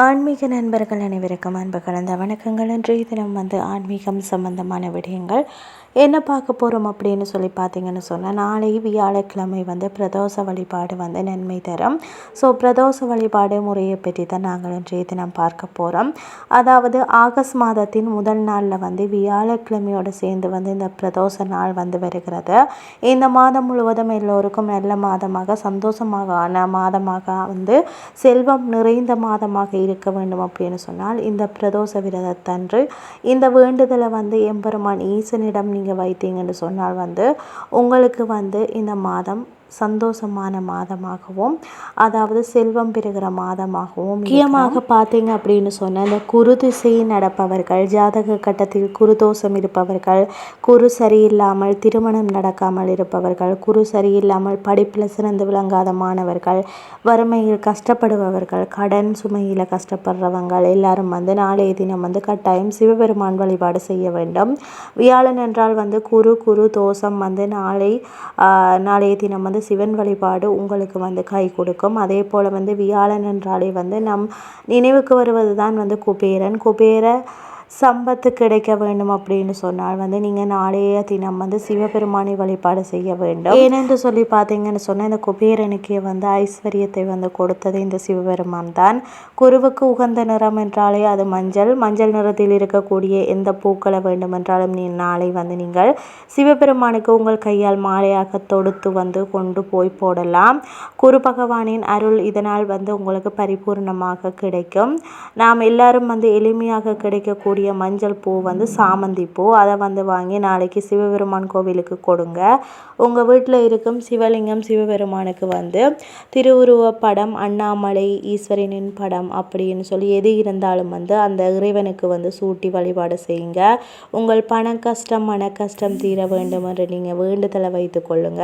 ஆன்மீக நண்பர்கள் அனைவருக்கும் அன்பு கலந்த வணக்கங்கள். இன்றைய தினம் வந்து ஆன்மீகம் சம்பந்தமான விடயங்கள். என்ன பார்க்க போகிறோம் அப்படின்னு சொல்லி பார்த்தீங்கன்னு சொன்னால் நாளை வியாழக்கிழமை வந்து பிரதோஷ வழிபாடு வந்து நன்மை தரும். ஸோ பிரதோஷ வழிபாடு முறையை பற்றி தான் நாங்கள் இன்றைய தினம் பார்க்க போகிறோம் அதாவது ஆகஸ்ட் மாதத்தின் முதல் நாளில் வந்து வியாழக்கிழமையோடு சேர்ந்து வந்து இந்த பிரதோஷ நாள் வந்து வருகிறது. இந்த மாதம் முழுவதும் எல்லோருக்கும் நல்ல மாதமாக சந்தோஷமாக மாதமாக வந்து செல்வம் நிறைந்த மாதமாக இருக்க வேண்டும் அப்படின்னு சொன்னால் இந்த பிரதோஷ விரதத்தன்று இந்த வேண்டுதலை வந்து எம்பெருமான் ஈசனிடம் நீங்கள் வைத்தீங்கன்னு சொன்னால் வந்து உங்களுக்கு வந்து இந்த மாதம் சந்தோஷமான மாதமாகவும் அதாவது செல்வம் பெறுகிற மாதமாகவும் முக்கியமாக பார்த்தீங்க அப்படின்னு சொன்னால் இந்த குரு திசை நடப்பவர்கள் ஜாதக கட்டத்தில் குரு தோஷம் இருப்பவர்கள் குரு சரியில்லாமல் திருமணம் நடக்காமல் இருப்பவர்கள் குரு சரியில்லாமல் படிப்பில் சிறந்து விளங்காத மாணவர்கள் வறுமையில் கஷ்டப்படுபவர்கள் கடன் சுமையில் கஷ்டப்படுறவங்க எல்லாரும் வந்து நாளைய தினம் வந்து கட்டாயம் சிவபெருமான் வழிபாடு செய்ய வேண்டும். வியாழன் என்றால் வந்து குரு குரு தோஷம் வந்து நாளை நாளைய தினம் வந்து சிவன் வழிபாடு உங்களுக்கு வந்து கை கொடுக்கும். அதே போல் வந்து வியாழன் என்றாலே வந்து நம் நினைவுக்கு வருவது தான் வந்து குபேரன். குபேர சம்பத்து கிடைக்க வேண்டும் அப்படின்னு சொன்னால் வந்து நீங்கள் நாளைய தினம் வந்து சிவபெருமானை வழிபாடு செய்ய வேண்டும். ஏனென்று சொல்லி பார்த்தீங்கன்னு சொன்னால் இந்த குபேரனுக்கே வந்து ஐஸ்வர்யத்தை வந்து கொடுத்தது இந்த சிவபெருமான் தான். குருவுக்கு உகந்த நிறம் என்றாலே அது மஞ்சள். மஞ்சள் நிறத்தில் இருக்கக்கூடிய எந்த பூக்களை வேண்டுமென்றாலும் நீ நாளை வந்து நீங்கள் சிவபெருமானுக்கு உங்கள் கையால் மாலையாக தொடுத்து வந்து கொண்டு போய் போடலாம். குரு பகவானின் அருள் இதனால் வந்து உங்களுக்கு பரிபூர்ணமாக கிடைக்கும். நாம் எல்லாரும் வந்து எளிமையாக கிடைக்கக்கூடிய இருக்கக்கூடிய மஞ்சள் பூ வந்து சாமந்தி பூ. அதை வந்து வாங்கி நாளைக்கு சிவபெருமான் கோவிலுக்கு கொடுங்க. உங்கள் வீட்டில் இருக்கும் சிவலிங்கம் சிவபெருமானுக்கு வந்து திருவுருவ படம் அண்ணாமலை ஈஸ்வரனின் படம் அப்படின்னு சொல்லி எது இருந்தாலும் வந்து அந்த இறைவனுக்கு வந்து சூட்டி வழிபாடு செய்யுங்க. உங்கள் பண கஷ்டம் மன கஷ்டம் தீர வேண்டும் என்று நீங்கள் வேண்டுதலை வைத்து கொள்ளுங்க.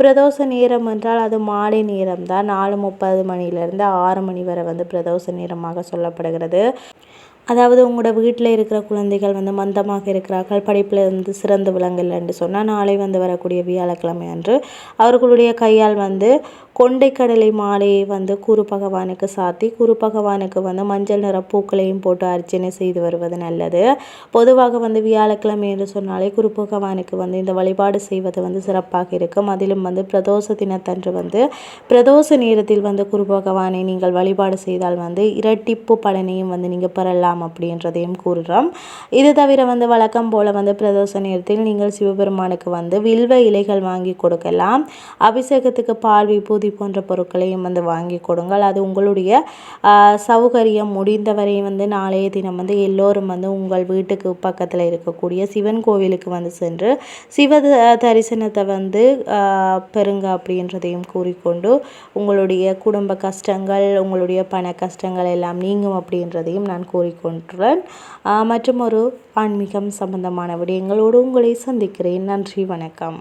பிரதோஷ நேரம் என்றால் அது மாலை நேரம் தான் நாலு முப்பது மணிலேருந்து ஆறு மணி வரை வந்து பிரதோஷ நேரமாக சொல்லப்படுகிறது. அதாவது உங்களோட வீட்டில் இருக்கிற குழந்தைகள் வந்து மந்தமாக இருக்கிறார்கள் படிப்பில் வந்து சிறந்து விளங்கலை என்று சொன்னால் நாளை வந்து வரக்கூடிய வியாழக்கிழமை அன்று அவர்களுடைய கையால் வந்து கொண்டைக்கடலை மாலையை வந்து குரு பகவானுக்கு சாத்தி குரு பகவானுக்கு வந்து மஞ்சள் நிற பூக்களையும் போட்டு அர்ச்சனை செய்து வருவது நல்லது. பொதுவாக வந்து வியாழக்கிழமை என்று சொன்னாலே குரு பகவானுக்கு வந்து இந்த வழிபாடு செய்வது வந்து சிறப்பாக இருக்கும். அதிலும் வந்து பிரதோஷ தினத்தன்று வந்து பிரதோஷ நேரத்தில் வந்து குரு பகவானை நீங்கள் வழிபாடு செய்தால் வந்து இரட்டிப்பு பலனையும் வந்து நீங்கள் பெறலாம் அப்படின்றதையும் கூறுகிறோம் இது தவிர வந்து வழக்கம் போல் வந்து பிரதோஷ நேரத்தில் நீங்கள் சிவபெருமானுக்கு வந்து வில்வ இலைகள் வாங்கி கொடுக்கலாம். அபிஷேகத்துக்கு பால் விபூதி விபூதி போன்ற பொருட்களையும் வந்து வாங்கி கொடுங்கள். அது உங்களுடைய சௌகரியம் முடிந்தவரை வந்து நாளைய தினம் வந்து எல்லோரும் வந்து உங்கள் வீட்டுக்கு பக்கத்தில் இருக்கக்கூடிய சிவன் கோவிலுக்கு வந்து சென்று சிவ தரிசனத்தை வந்து பெறுங்க அப்படின்றதையும் கூறிக்கொண்டு உங்களுடைய குடும்ப கஷ்டங்கள் உங்களுடைய பண கஷ்டங்கள் எல்லாம் நீங்கும் அப்படின்றதையும் நான் கூறிக்கொண்டுறேன். மற்றும் ஒரு ஆன்மீகம் சம்பந்தமான விடயங்களோடு உங்களை சந்திக்கிறேன். நன்றி வணக்கம்.